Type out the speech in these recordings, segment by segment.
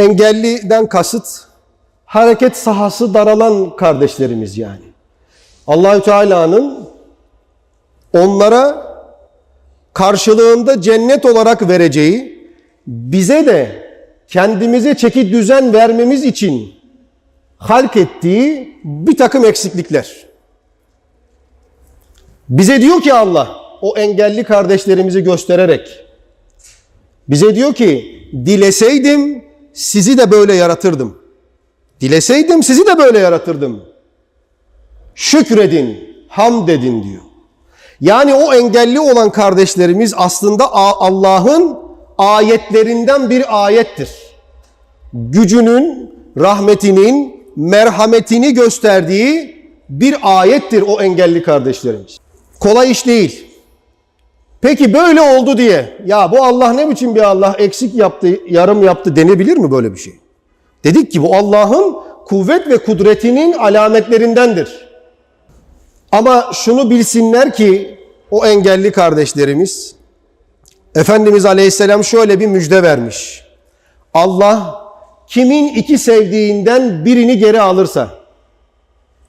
Engelliden kasıt hareket sahası daralan kardeşlerimiz yani. Allahü Teala'nın onlara karşılığında cennet olarak vereceği, bize de kendimize çeki düzen vermemiz için halk ettiği bir takım eksiklikler. Bize diyor ki Allah, o engelli kardeşlerimizi göstererek, bize diyor ki, dileseydim sizi de böyle yaratırdım. Dileseydim sizi de böyle yaratırdım. Şükredin, hamd edin diyor. Yani o engelli olan kardeşlerimiz aslında Allah'ın ayetlerinden bir ayettir. Gücünün, rahmetinin, merhametini gösterdiği bir ayettir o engelli kardeşlerimiz. Kolay iş değil. Peki böyle oldu diye ya bu Allah ne biçim bir Allah eksik yaptı, yarım yaptı denebilir mi böyle bir şey? Dedik ki bu Allah'ın kuvvet ve kudretinin alametlerindendir. Ama şunu bilsinler ki o engelli kardeşlerimiz Efendimiz Aleyhisselam şöyle bir müjde vermiş. Allah kimin iki sevdiğinden birini geri alırsa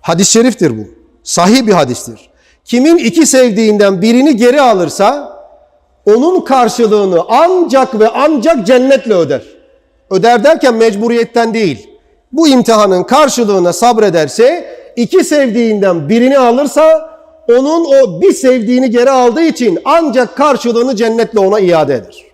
hadis-i şeriftir bu. Sahih bir hadistir. Kimin iki sevdiğinden birini geri alırsa onun karşılığını ancak ve ancak cennetle öder. Öder derken mecburiyetten değil. Bu imtihanın karşılığına sabrederse iki sevdiğinden birini alırsa onun o bir sevdiğini geri aldığı için ancak karşılığını cennetle ona iade eder.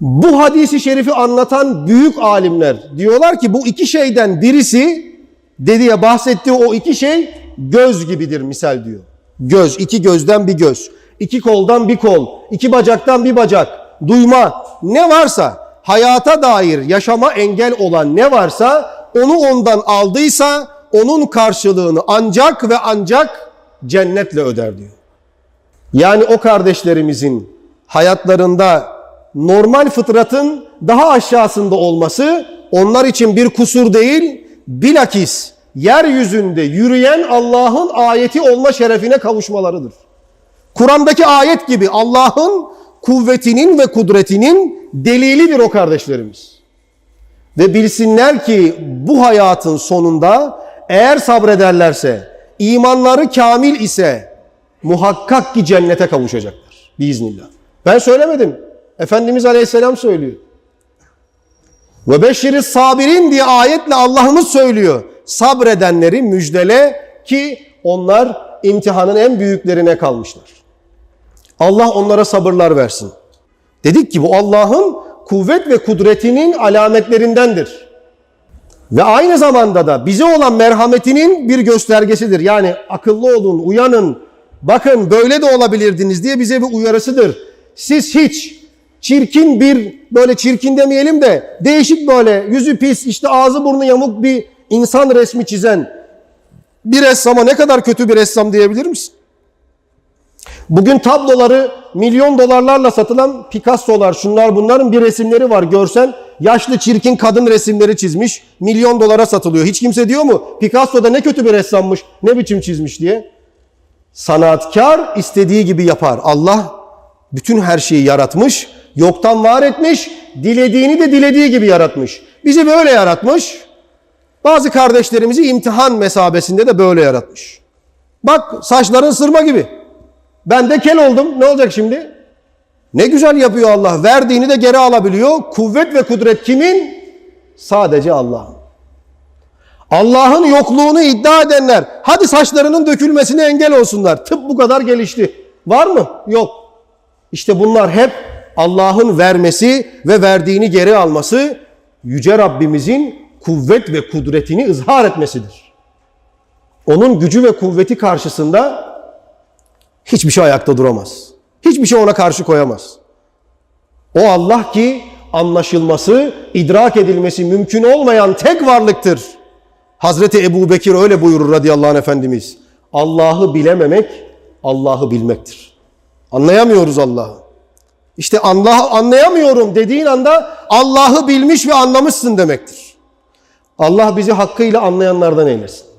Bu hadisi şerifi anlatan büyük alimler diyorlar ki bu iki şeyden birisi dediye bahsettiği o iki şey göz gibidir misal diyor. Göz, iki gözden bir göz, iki koldan bir kol, iki bacaktan bir bacak, duyma ne varsa hayata dair yaşama engel olan ne varsa onu ondan aldıysa onun karşılığını ancak ve ancak cennetle öder diyor. Yani o kardeşlerimizin hayatlarında normal fıtratın daha aşağısında olması onlar için bir kusur değil, bilakis yeryüzünde yürüyen Allah'ın ayeti olma şerefine kavuşmalarıdır. Kur'an'daki ayet gibi Allah'ın kuvvetinin ve kudretinin delilidir o kardeşlerimiz. Ve bilsinler ki bu hayatın sonunda eğer sabrederlerse, imanları kamil ise muhakkak ki cennete kavuşacaklar. Biiznillah. Ben söylemedim. Efendimiz Aleyhisselam söylüyor. Ve beşiri sabirin diye ayetle Allah'ımız söylüyor. Sabredenleri müjdele ki onlar imtihanın en büyüklerine kalmışlar. Allah onlara sabırlar versin. Dedik ki bu Allah'ın kuvvet ve kudretinin alametlerindendir. Ve aynı zamanda da bize olan merhametinin bir göstergesidir. Yani akıllı olun, uyanın, bakın böyle de olabilirdiniz diye bize bir uyarısıdır. Siz hiç çirkin bir, böyle çirkin demeyelim de değişik böyle yüzü pis, işte ağzı burnu yamuk bir insan resmi çizen bir ressama ne kadar kötü bir ressam diyebilir misin? Bugün tabloları milyon dolarlarla satılan Picasso'lar, şunlar bunların bir resimleri var görsen. Yaşlı çirkin kadın resimleri çizmiş. Milyon dolara satılıyor. Hiç kimse diyor mu? Picasso da ne kötü bir ressammış, ne biçim çizmiş diye. Sanatkar istediği gibi yapar. Allah bütün her şeyi yaratmış, yoktan var etmiş, dilediğini de dilediği gibi yaratmış. Bizi böyle yaratmış. Bazı kardeşlerimizi imtihan mesabesinde de böyle yaratmış. Bak saçların sırma gibi. Ben de kel oldum. Ne olacak şimdi? Ne güzel yapıyor Allah. Verdiğini de geri alabiliyor. Kuvvet ve kudret kimin? Sadece Allah'ın. Allah'ın yokluğunu iddia edenler hadi saçlarının dökülmesine engel olsunlar. Tıp bu kadar gelişti. Var mı? Yok. İşte bunlar hep Allah'ın vermesi ve verdiğini geri alması yüce Rabbimizin kuvvet ve kudretini ızhar etmesidir. Onun gücü ve kuvveti karşısında hiçbir şey ayakta duramaz. Hiçbir şey ona karşı koyamaz. O Allah ki anlaşılması, idrak edilmesi mümkün olmayan tek varlıktır. Hazreti Ebu Bekir öyle buyurur radıyallahu anh Efendimiz. Allah'ı bilememek, Allah'ı bilmektir. Anlayamıyoruz Allah'ı. İşte Allah'ı anlayamıyorum dediğin anda Allah'ı bilmiş ve anlamışsın demektir. Allah bizi hakkıyla anlayanlardan eylesin.